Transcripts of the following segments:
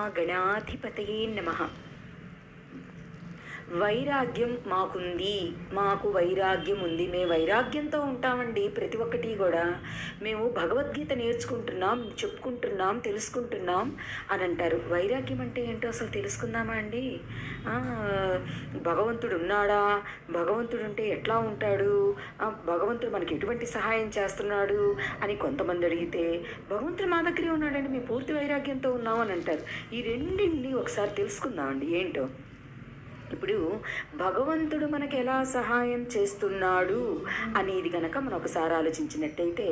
மகாகணாதிபதையே நமகா వైరాగ్యం మాకుంది మాకు వైరాగ్యం ఉంది. మేము వైరాగ్యంతో ఉంటామండి ప్రతి ఒక్కటి కూడా. మేము భగవద్గీత నేర్చుకుంటున్నాం చెప్పుకుంటున్నాం తెలుసుకుంటున్నాం అని అంటారు. వైరాగ్యం అంటే ఏంటో అసలు తెలుసుకుందామా అండి? భగవంతుడు ఉన్నాడా? భగవంతుడు ఉంటే ఎట్లా ఉంటాడు? భగవంతుడు మనకి ఎటువంటి సహాయం చేస్తున్నాడు అని కొంతమంది అడిగితే భగవంతుడు మా దగ్గరే ఉన్నాడండి మేము పూర్తి వైరాగ్యంతో ఉన్నాం అని అంటారు. ఈ రెండింటిని ఒకసారి తెలుసుకుందామండి ఏంటో? ఇప్పుడు భగవంతుడు మనకు ఎలా సహాయం చేస్తున్నాడు అనేది కనుక మనం ఒకసారి ఆలోచించినట్టయితే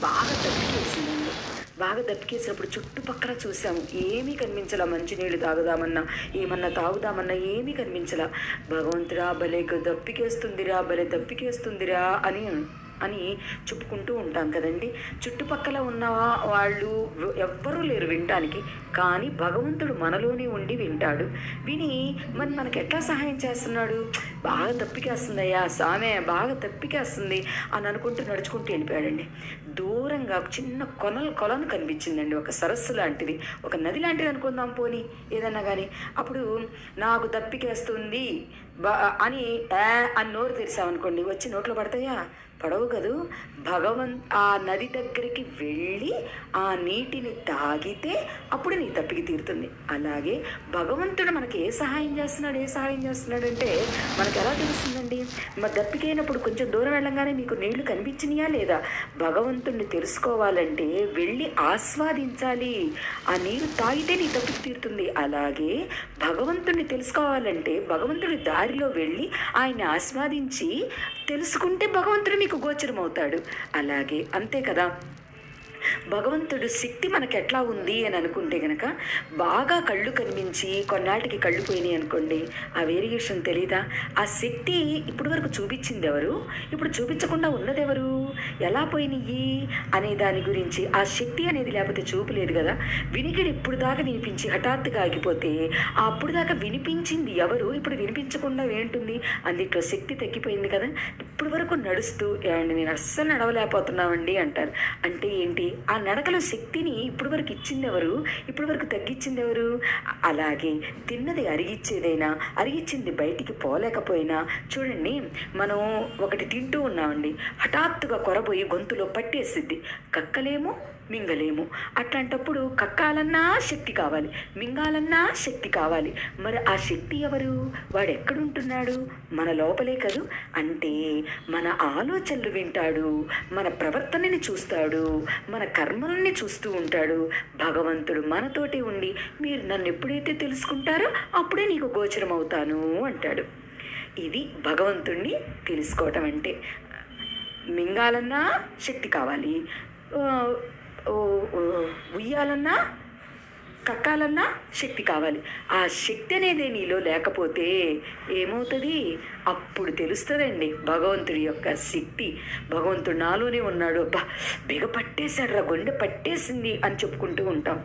బాగా తప్పికేసిందండి బాగా దప్పికేసినప్పుడు చుట్టుపక్కల చూసాము. ఏమీ కనిపించలా మంచినీళ్ళు తాగుదామన్నా ఏమన్నా తాగుదామన్నా ఏమీ కనిపించలా. భగవంతుడా భలే దప్పికేస్తుందిరా భలే దప్పికేస్తుందిరా అని అని చెప్పుకుంటూ ఉంటాం కదండి. చుట్టుపక్కల ఉన్న వాళ్ళు ఎవ్వరూ లేరు వినటానికి కానీ భగవంతుడు మనలోనే ఉండి వింటాడు. విని మరి మనకు ఎట్లా సహాయం చేస్తున్నాడు? బాగా తప్పికేస్తుందయ్యా సామె బాగా తప్పికేస్తుంది అని అనుకుంటూ నడుచుకుంటూ వెళ్ళిపోయాడండి. దూరంగా చిన్న కొనలు కొలను కనిపించిందండి. ఒక సరస్సు లాంటిది. ఒక నది లాంటిది అనుకుందాం పోని ఏదన్నా కానీ అప్పుడు నాకు తప్పికేస్తుంది బా అని అని నోరు తెరిసామనుకోండి వచ్చి నోట్లో పడతాయా? పడవు కదూ? భగవన్ ఆ నది దగ్గరికి వెళ్ళి ఆ నీటిని తాగితే అప్పుడు నీ తప్పికి తీరుతుంది. అలాగే భగవంతుడు మనకి ఏ సహాయం చేస్తున్నాడు? ఏ సహాయం చేస్తున్నాడు అంటే మనకు ఎలా తెలుస్తుందండి? మరి దప్పికైనప్పుడు కొంచెం దూరం వెళ్ళంగానే మీకు నీళ్ళు కనిపించినాయా లేదా? భగవంతుణ్ణి తెలుసుకోవాలంటే వెళ్ళి ఆస్వాదించాలి. ఆ నీరు తాగితే నీ తప్పికి తీరుతుంది. అలాగే భగవంతుణ్ణి తెలుసుకోవాలంటే భగవంతుడి దారిలో వెళ్ళి ఆయన్ని ఆస్వాదించి తెలుసుకుంటే భగవంతుడు మీకు గోచరం అవుతాడు అలాగే అంతే కదా? భగవంతుడు శక్తి మనకు ఎట్లా ఉంది అని అనుకుంటే గనక బాగా కళ్ళు కనిపించి కొన్నాటికి కళ్ళు పోయినాయి అనుకోండి. ఆ వేరియేషన్ తెలీదా? ఆ శక్తి ఇప్పటి వరకు చూపించింది ఎవరు? ఇప్పుడు చూపించకుండా ఉన్నదెవరు ఎలా పోయినాయి అనే దాని గురించి ఆ శక్తి అనేది లేకపోతే చూపు లేదు కదా. వినికిడి ఇప్పుడు దాకా వినిపించి హఠాత్తుగా ఆగిపోతే ఆ అప్పుడు దాకా వినిపించింది ఎవరు? ఇప్పుడు వినిపించకుండా ఏంటుంది? అందుట్లో శక్తి తగ్గిపోయింది కదా. ఇప్పుడు వరకు నడుస్తూ ఏమండి నేను అస్సలు నడవలేకపోతున్నామండి అంటారు. అంటే ఏంటి? ఆ నడకలో శక్తిని ఇప్పుడు వరకు ఇచ్చింది ఎవరు ఇప్పుడు వరకు తగ్గించింది ఎవరు అలాగే తిన్నది అరిగిచ్చేదైనా అరిగిచ్చింది బయటికి పోలేకపోయినా చూడండి మనం ఒకటి తింటూ ఉన్నామండి. హఠాత్తుగా కొరబోయి గొంతులో పట్టేసిద్ది. కక్కలేమో మింగలేము. అట్లాంటప్పుడు కక్కాలన్నా శక్తి కావాలి మింగాలన్నా శక్తి కావాలి. మరి ఆ శక్తి ఎవరు? వాడు ఎక్కడుంటున్నాడు మన లోపలే కదూ? అంటే మన ఆలోచనలు వింటాడు మన ప్రవర్తనని చూస్తాడు మన కర్మల్ని చూస్తూ ఉంటాడు. భగవంతుడు మనతోటి ఉండి మీరు నన్ను ఎప్పుడైతే తెలుసుకుంటారో అప్పుడే నీకు గోచరం అవుతాను అంటాడు. ఇది భగవంతుణ్ణి తెలుసుకోవటం అంటే మింగాలన్నా శక్తి కావాలి. ఉయ్యాలన్నా కక్కాలన్నా శక్తి కావాలి. ఆ శక్తి అనేది నీలో లేకపోతే ఏమవుతుంది? అప్పుడు తెలుస్తుందండి భగవంతుడి యొక్క శక్తి. భగవంతుడు నాలోనే ఉన్నాడు. అబ్బా బిగ పట్టేశాడు రా గుండె పట్టేసింది అని చెప్పుకుంటూ ఉంటాం.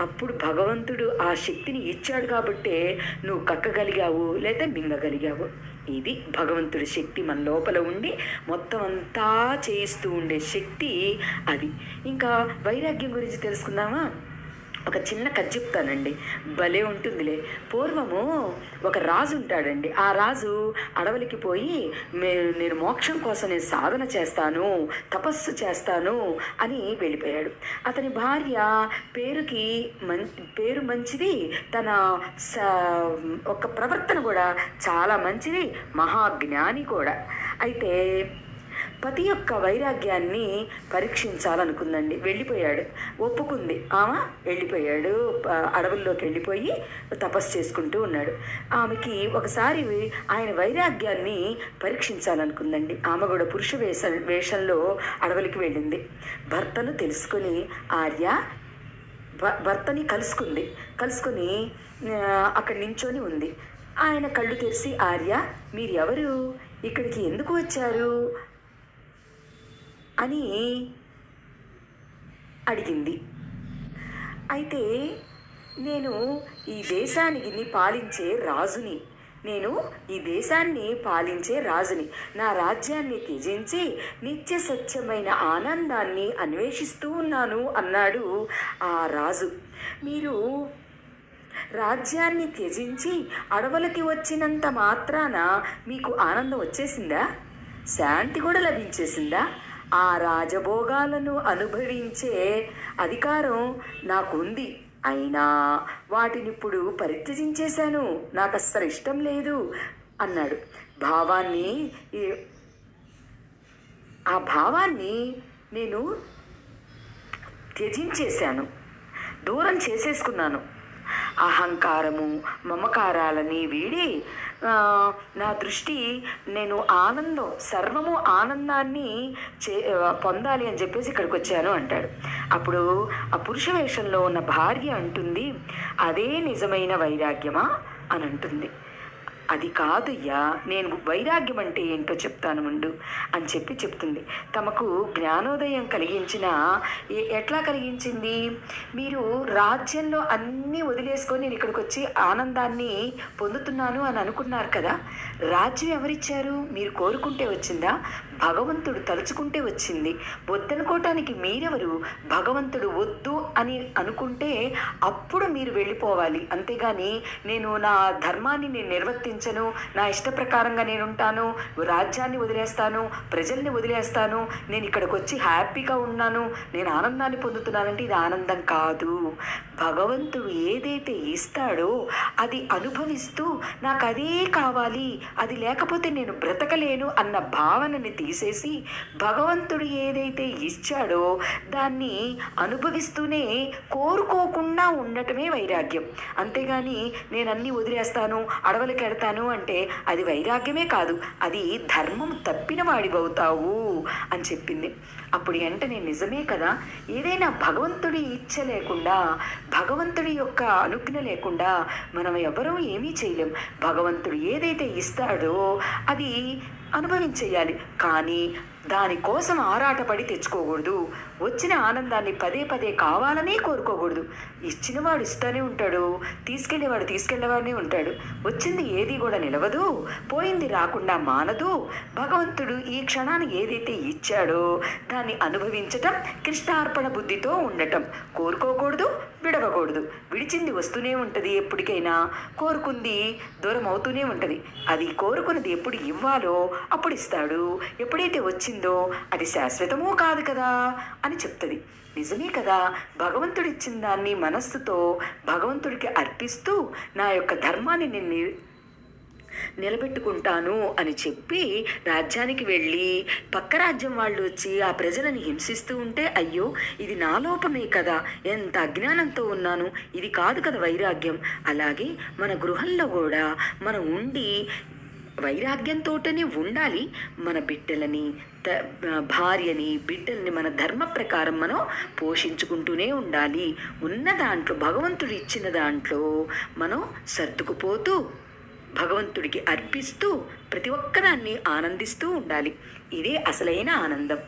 అప్పుడు భగవంతుడు ఆ శక్తిని ఇచ్చాడు కాబట్టే నువ్వు కక్కగలిగావు లేదా మింగగలిగావు. ఇది భగవంతుడి శక్తి మన లోపల ఉండి మొత్తం అంతా చేయిస్తూ ఉండే శక్తి అది. ఇంకా వైరాగ్యం గురించి తెలుసుకుందామా? ఒక చిన్న కథ చెప్తానండి. భలే ఉంటుందిలే. పూర్వము ఒక రాజు ఉంటాడండి. ఆ రాజు అడవులకి పోయి నేను మోక్షం కోసం నేను సాధన చేస్తాను తపస్సు చేస్తాను అని వెళ్ళిపోయాడు. అతని భార్య పేరుకి మం పేరు మంచిది తన స ఒక ప్రవర్తన కూడా చాలా మంచిది మహాజ్ఞాని కూడా. అయితే పతి యొక్క వైరాగ్యాన్ని పరీక్షించాలనుకుందండి. వెళ్ళిపోయాడు. ఒప్పుకుంది. ఆమె వెళ్ళిపోయాడు. అడవుల్లోకి వెళ్ళిపోయి తపస్సు చేసుకుంటూ ఉన్నాడు. ఆమెకి ఒకసారి ఆయన వైరాగ్యాన్ని పరీక్షించాలనుకుందండి. ఆమె కూడా పురుష వేష వేషంలో అడవులకి వెళ్ళింది. భర్తను తెలుసుకొని ఆర్య భ- భర్తని కలుసుకుంది. కలుసుకొని అక్కడ నించొని ఉంది. ఆయన కళ్ళు తెరిచి ఆర్య మీరు ఎవరు ఇక్కడికి ఎందుకు వచ్చారు? అని అడిగింది. అయితే నేను ఈ దేశానికి పాలించే రాజుని నేను ఈ దేశాన్ని పాలించే రాజుని నా రాజ్యాన్ని త్యజించి నిత్య సత్యమైన ఆనందాన్ని అన్వేషిస్తూ ఉన్నాను అన్నాడు ఆ రాజు. మీరు రాజ్యాన్ని త్యజించి అడవులకి వచ్చినంత మాత్రాన మీకు ఆనందం వచ్చేసిందా? శాంతి కూడా లభించేసిందా? ఆ రాజభోగాలను అనుభవించే అధికారం నాకుంది. అయినా వాటిని ఇప్పుడు పరిత్యజించేశాను. నాకు అస్సలు ఇష్టం లేదు అన్నాడు. భావాన్ని ఆ భావాన్ని నేను త్యజించేశాను. దూరం చేసేసుకున్నాను. అహంకారము మమకారాలని వీడి నా దృష్టి నేను ఆనందం సర్వము ఆనందాన్ని చే పొందాలి అని చెప్పేసి ఇక్కడికి వచ్చాను అంటాడు. అప్పుడు ఆ పురుష వేషంలో ఉన్న భార్య అంటుంది అదే నిజమైన వైరాగ్యమా? అని అంటుంది. అది కాదయ్యా నేను వైరాగ్యం అంటే ఏంటో చెప్తాను ఉండు అని చెప్పి చెప్తుంది. తమకు జ్ఞానోదయం కలిగించిన ఏ- ఎట్లా కలిగించింది? మీరు రాజ్యంలో అన్నీ వదిలేసుకొని నేను ఇక్కడికి వచ్చి ఆనందాన్ని పొందుతున్నాను అని అనుకున్నారు కదా రాజ్యం ఎవరిచ్చారు? మీరు కోరుకుంటే వచ్చిందా? భగవంతుడు తలుచుకుంటే వచ్చింది. వద్దనుకోవటానికి మీరెవరు? భగవంతుడు వద్దు అని అనుకుంటే అప్పుడు మీరు వెళ్ళిపోవాలి. అంతేగాని నేను నా ధర్మాన్ని నేను ఆలోచించను. నా ఇష్ట ప్రకారంగా నేను ఉంటాను రాజ్యాన్ని వదిలేస్తాను. ప్రజల్ని వదిలేస్తాను. నేను ఇక్కడికి వచ్చి హ్యాపీగా ఉన్నాను. నేను ఆనందాన్ని పొందుతున్నానంటే ఇది ఆనందం కాదు. భగవంతుడు ఏదైతే ఇస్తాడో అది అనుభవిస్తూ నాకు అదే కావాలి. అది లేకపోతే నేను బ్రతకలేను అన్న భావనని తీసేసి భగవంతుడు ఏదైతే ఇచ్చాడో దాన్ని అనుభవిస్తూనే కోరుకోకుండా ఉండటమే వైరాగ్యం. అంతేగాని నేను అన్నీ వదిలేస్తాను అడవులకు చేశాను అంటే అది వైరాగ్యమే కాదు అది ధర్మం తప్పిన వాడివవుతావు అని చెప్పింది. అప్పుడు వెంటనే నిజమే కదా ఏదైనా భగవంతుడి ఇచ్చ లేకుండా భగవంతుడి యొక్క అనుజ్ఞ లేకుండా మనం ఎవరూ ఏమీ చేయలేం. భగవంతుడు ఏదైతే ఇస్తాడో అది అనుభవించేయాలి. కానీ దానికోసం ఆరాటపడి తెచ్చుకోకూడదు. వచ్చిన ఆనందాన్ని పదే పదే కావాలనే కోరుకోకూడదు. ఇచ్చినవాడు ఇస్తూనే ఉంటాడు. తీసుకెళ్ళేవాడు తీసుకెళ్ళేవాడినే ఉంటాడు. వచ్చింది ఏది కూడా నిలవదు. పోయింది రాకుండా మానదు. భగవంతుడు ఈ క్షణాన్ని ఏదైతే ఇచ్చాడో దాన్ని అనుభవించటం కృష్ణార్పణ బుద్ధితో ఉండటం. కోరుకోకూడదు విడవకూడదు. విడిచింది వస్తూనే ఉంటుంది ఎప్పటికైనా. కోరుకుంది దూరం అవుతూనే ఉంటుంది. అది కోరుకున్నది ఎప్పుడు ఇవ్వాలో అప్పుడు ఇస్తాడు ఎప్పుడైతే వచ్చిందో అది శాశ్వతమూ కాదు కదా అని చెప్తుంది. నిజమే కదా భగవంతుడు ఇచ్చిన దాన్ని మనస్సుతో భగవంతుడికి అర్పిస్తూ నా యొక్క ధర్మాన్ని నేను ని- నిలబెట్టుకుంటాను అని చెప్పి రాజ్యానికి వెళ్ళి పక్క రాజ్యం వాళ్ళు వచ్చి ఆ ప్రజలను హింసిస్తూ ఉంటే అయ్యో ఇది నా లోపమే కదా ఎంత అజ్ఞానంతో ఉన్నాను ఇది కాదు కదా వైరాగ్యం. అలాగే మన గృహంలో కూడా మనం ఉండి వైరాగ్యంతోటనే ఉండాలి మన బిడ్డలని త- భార్యని బిడ్డల్ని మన ధర్మ ప్రకారం మనం పోషించుకుంటూనే ఉండాలి. ఉన్న దాంట్లో భగవంతుడు ఇచ్చిన దాంట్లో మనం సర్దుకుపోతూ భగవంతుడికి అర్పిస్తూ ప్రతి ఒక్కదాన్ని ఆనందిస్తూ ఉండాలి. ఇదే అసలైన ఆనందం.